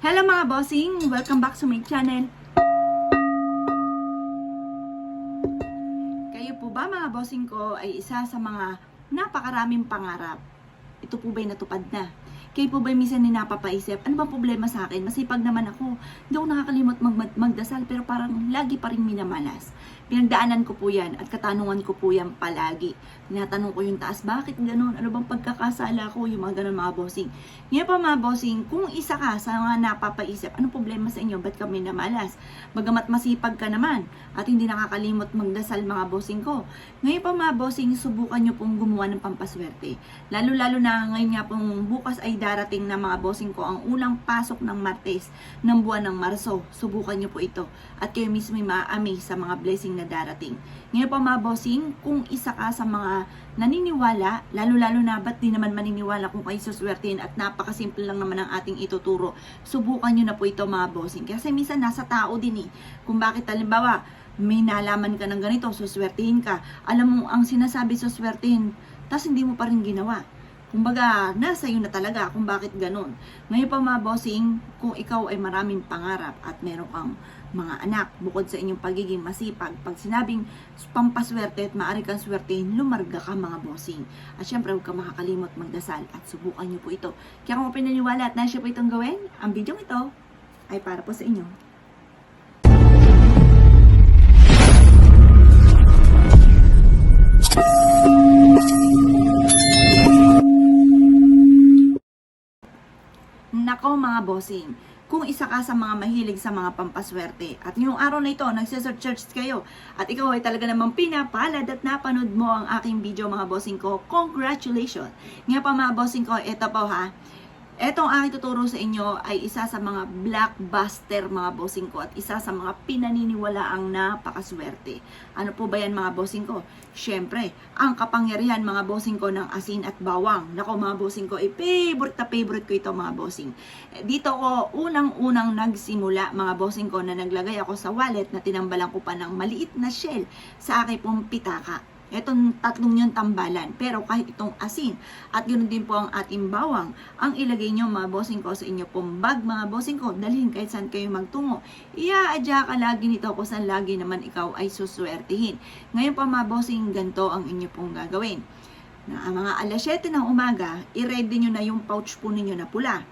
Hello mga bossing! Welcome back sa my channel. Kayo po ba mga bossing ko ay isa sa mga napakaraming pangarap? Ito po ba'y natupad na? Kayo po ba'y minsan ni napapaisip, ano bang problema sa akin? Masipag naman ako. Hindi ako nakakalimot mag mag- magdasal pero parang lagi pa rin minamalas. Pinagdaanan ko po yan at katanungan ko po yan palagi. Tinatanong ko yung taas, bakit ganun? Ano bang pagkakasala ko? Yung mga ganun mga bossing. Ngayon pa mga bossing, kung isa ka sa mga napapaisip, anong problema sa inyo? Ba't kami namalas? Bagamat masipag ka naman at hindi nakakalimot magdasal mga bossing ko. Ngayon pa mga bossing, subukan nyo pong gumawa ng pampaswerte. Lalo-lalo na ngayon nga pong bukas ay darating na mga bossing ko ang unang pasok ng Martes ng buwan ng Marso. Subukan nyo po ito at kayo mismo ma-amaze sa mga blessing na darating. Ngayon pa mga bossing, kung isa ka sa mga naniniwala, lalo-lalo na ba't di naman maniniwala kung kayo suswertein at napakasimple lang naman ang ating ituturo, subukan nyo na po ito mga bossing. Kasi minsan nasa tao din eh. Kung bakit halimbawa, may nalaman ka ng ganito, suswertehin ka. Alam mo, ang sinasabi suswertehin, tas hindi mo pa rin ginawa. Kumbaga, nasa iyo na talaga kung bakit ganun. Ngayon pa mga bossing, kung ikaw ay maraming pangarap at meron kang mga anak, bukod sa inyong pagiging masipag, pag sinabing pampaswerte at maaari kang swertehin, lumarga ka mga bossing. At syempre, huwag ka makakalimot magdasal at subukan niyo po ito. Kaya kung pinaniwala at nasya po itong gawin, ang video ito ay para po sa inyo. Nako mga bossing, kung isa ka sa mga mahilig sa mga pampaswerte at yung araw na ito, nagsisearch kayo at ikaw ay talaga namang pinapalad at napanood mo ang aking video mga bossing ko, congratulations! Nga pa mga bossing ko, ito po ha, Etong aking tuturo sa inyo ay isa sa mga blockbuster mga bossing ko at isa sa mga pinaniniwala ang napakaswerte. Ano po ba yan mga bossing ko? Siyempre, ang kapangyarihan mga bossing ko ng asin at bawang. Nako mga bossing ko, eh, favorite na favorite ko ito mga bossing. Eh, Dito ko unang-unang nagsimula mga bossing ko na naglagay ako sa wallet na tinambalan ko pa ng maliit na shell sa aking pong pitaka. Itong tatlong yung tambalan. Pero kahit itong asin at ganoon din po ang ating bawang, ang ilagay nyo mga bossing ko sa inyo pong bag mga bossing ko, dalhin kahit saan kayo magtungo. Iaadya ka lagi nito kung saan lagi naman ikaw ay suswertihin. Ngayon pa mga bossing, ganito ang inyo pong gagawin. Na mga alas 7 ng umaga, i-ready nyo na yung pouch po ninyo na pula.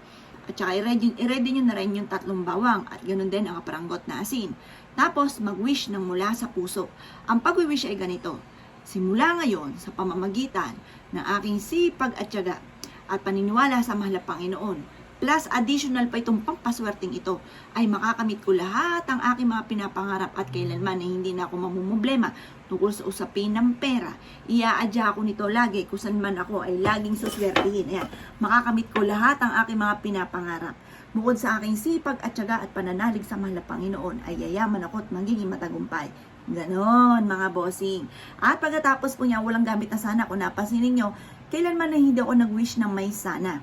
At saka i-ready, i-ready nyo na rin yung tatlong bawang at ganoon din ang kaparanggot na asin. Tapos mag-wish ng mula sa puso. Ang pag-wish ay ganito. Simula ngayon sa pamamagitan ng aking sipag at tiyaga at paniniwala sa mahal na Panginoon, plus additional pa itong pampaswerteng ito, ay makakamit ko lahat ang aking mga pinapangarap at kailanman ay hindi na ako mamumblema tungkol sa usapin ng pera. Iaadya ako nito lagi kung man ako ay laging suswertihin. Ayan, makakamit ko lahat ang aking mga pinapangarap. Bukod sa aking sipag at tiyaga at pananalig sa mahal na Panginoon, ay yayaman ako at magiging matagumpay. Ganon, mga bossing. At pagkatapos po niya, walang gamit na sana. Kung napansin ninyo, kailanman na hindi ako nag-wish ng may sana.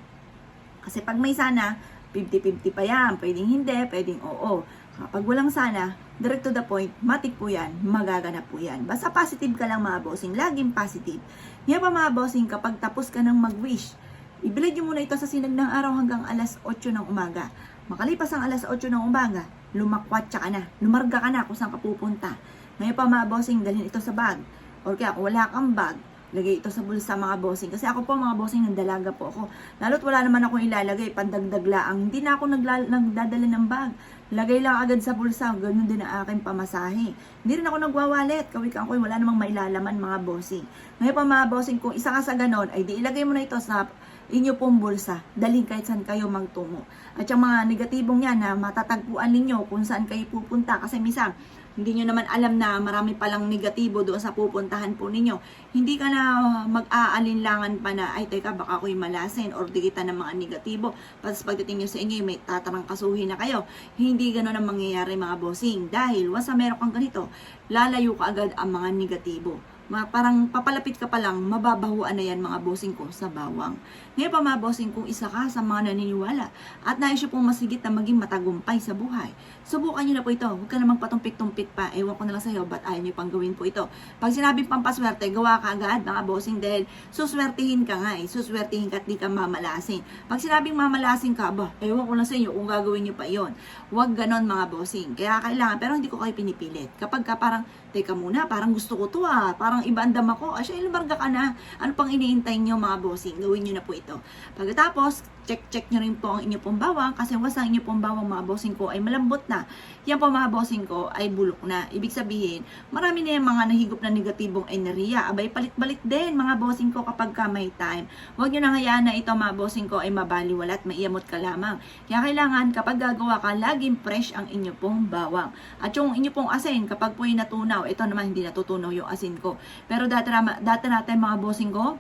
Kasi pag may sana, 50-50 pa yan. Pwedeng hindi, pwedeng oo. Kapag walang sana, direct to the point, matik po yan, magaganap po yan. Basta positive ka lang mga bossing, laging positive. Ngayon pa mga bossing, kapag tapos ka ng mag-wish, ibilad nyo muna ito sa sinag ng araw hanggang alas 8 ng umaga. Makalipas ang alas 8 ng umaga, lumakwatsa ka na, lumarga ka na kung saan ka pupunta. Ngayon pa mga bossing, dalhin ito sa bag. Or kaya kung wala kang bag, lagay ito sa bulsa mga bossing. Kasi ako po mga bossing, nandalaga po ako. Lalo't wala naman akong ilalagay, pandagdag laang. Hindi na ako nagla- nagdadala ng bag. Lagay lang agad sa bulsa. Ganun din ang aking pamasahe. Hindi rin ako nagwawalet. Kawik ako, wala namang mailalaman mga bossing. Ngayon pa mga bossing, kung isa ka sa ganon, ay di ilagay mo na ito sa inyo pong bulsa. Dalhin kahit saan kayo magtungo. At yung mga negatibong yan na matatagpuan ninyo kung saan kayo pupunta. Kasi minsan, hindi nyo naman alam na marami palang negatibo doon sa pupuntahan po ninyo. Hindi ka na mag-aalinlangan pa na, ay teka, baka ako'y malasin or di kita ng mga negatibo. Tapos pagdating nyo sa inyo, may tatarangkasuhin na kayo. Hindi gano'n ang mangyayari mga bossing. Dahil, once na meron kang ganito, lalayo ka agad ang mga negatibo. Ma- parang papalapit ka pa lang, mababahuan na yan mga bossing ko sa bawang. Ngayon pa mga bossing, kung isa ka sa mga naniniwala at nais nyo pong masigit na maging matagumpay sa buhay, subukan nyo na po ito. Huwag ka namang patumpik-tumpik pa. Ewan ko na lang sa'yo, ba't ayaw nyo pang gawin po ito? Pag sinabing pampaswerte, gawa ka agad mga bossing dahil suswertihin ka nga eh. Suswertihin ka at di ka mamalasin. Pag sinabing mamalasin ka, ba, ewan ko lang sa inyo kung gagawin nyo pa yon. Huwag ganon mga bossing. Kaya kailangan, pero hindi ko kayo pinipilit. Kapag ka parang, teka muna, parang gusto ko to ah. Parang iba ang dama ko. Asya, ilumarga ka na. Ano pang iniintay nyo mga bossing? Gawin nyo na po ito. Pagkatapos, check-check nyo rin po ang inyo pong bawang kasi once ang inyo pong bawang mga bossing ko ay malambot na, yan po mga bossing ko ay bulok na. Ibig sabihin, marami na yung mga nahigop na negatibong enerhiya. Abay, palit-balik din mga bossing ko kapag ka may time. Huwag nyo nang hayaan na ito mga bossing ko ay mabaliwala at maiyamot ka lamang. Kaya kailangan kapag gagawa ka, laging fresh ang inyo pong bawang. At yung inyo pong asin, kapag po yung natunaw, ito naman hindi natutunaw yung asin ko. Pero dati, dati natin mga bossing ko,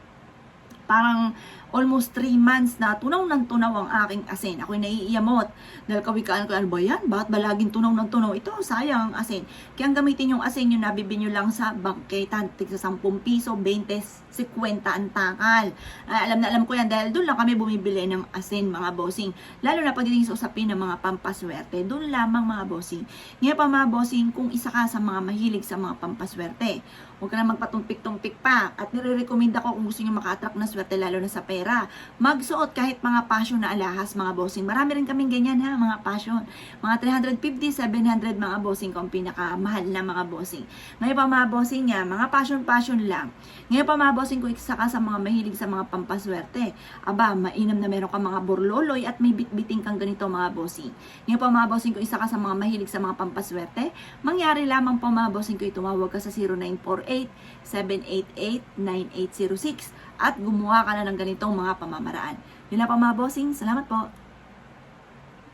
parang almost 3 months na tunaw ng tunaw ang aking asin. Ako'y naiiyamot. Dahil kawikaan ko, ano ba yan? Bakit ba laging tunaw ng tunaw? Ito, sayang ang asin. Kaya ang gamitin yung asin yung nabibili nyo lang sa bangketan. Tigsa 10 piso, 20, 50 ang takal. Ay, alam na alam ko yan dahil doon lang kami bumibili ng asin mga bossing. Lalo na pagdating sa usapin ng mga pampaswerte. Doon lamang mga bossing. Ngayon pa mga bossing, kung isa ka sa mga mahilig sa mga pampaswerte, huwag ka na magpatumpik-tumpik pa. At nire-recommend ako kung gusto nyo maka-attract na swerte lalo na sa pera. Magsuot kahit mga passion na alahas mga bossing. Marami rin kaming ganyan ha, mga passion. Mga 350, 700 mga bossing ko ang pinakamahal na mga bossing. Ngayon pa mga bossing niya, mga passion-passion lang. Ngayon pa mga bossing ko, isa ka sa mga mahilig sa mga pampaswerte. Aba, mainam na meron ka mga borloloy at may bitbiting kang ganito mga bossing. Ngayon pa mga bossing ko, isa ka sa mga mahilig sa mga pampaswerte. Mangyari lamang po mga bossing ko, tumawag ka sa 0948-788-9806 at gumawa ka na ng ganitong mga pamamaraan. Yun na pa mga bossing, salamat po.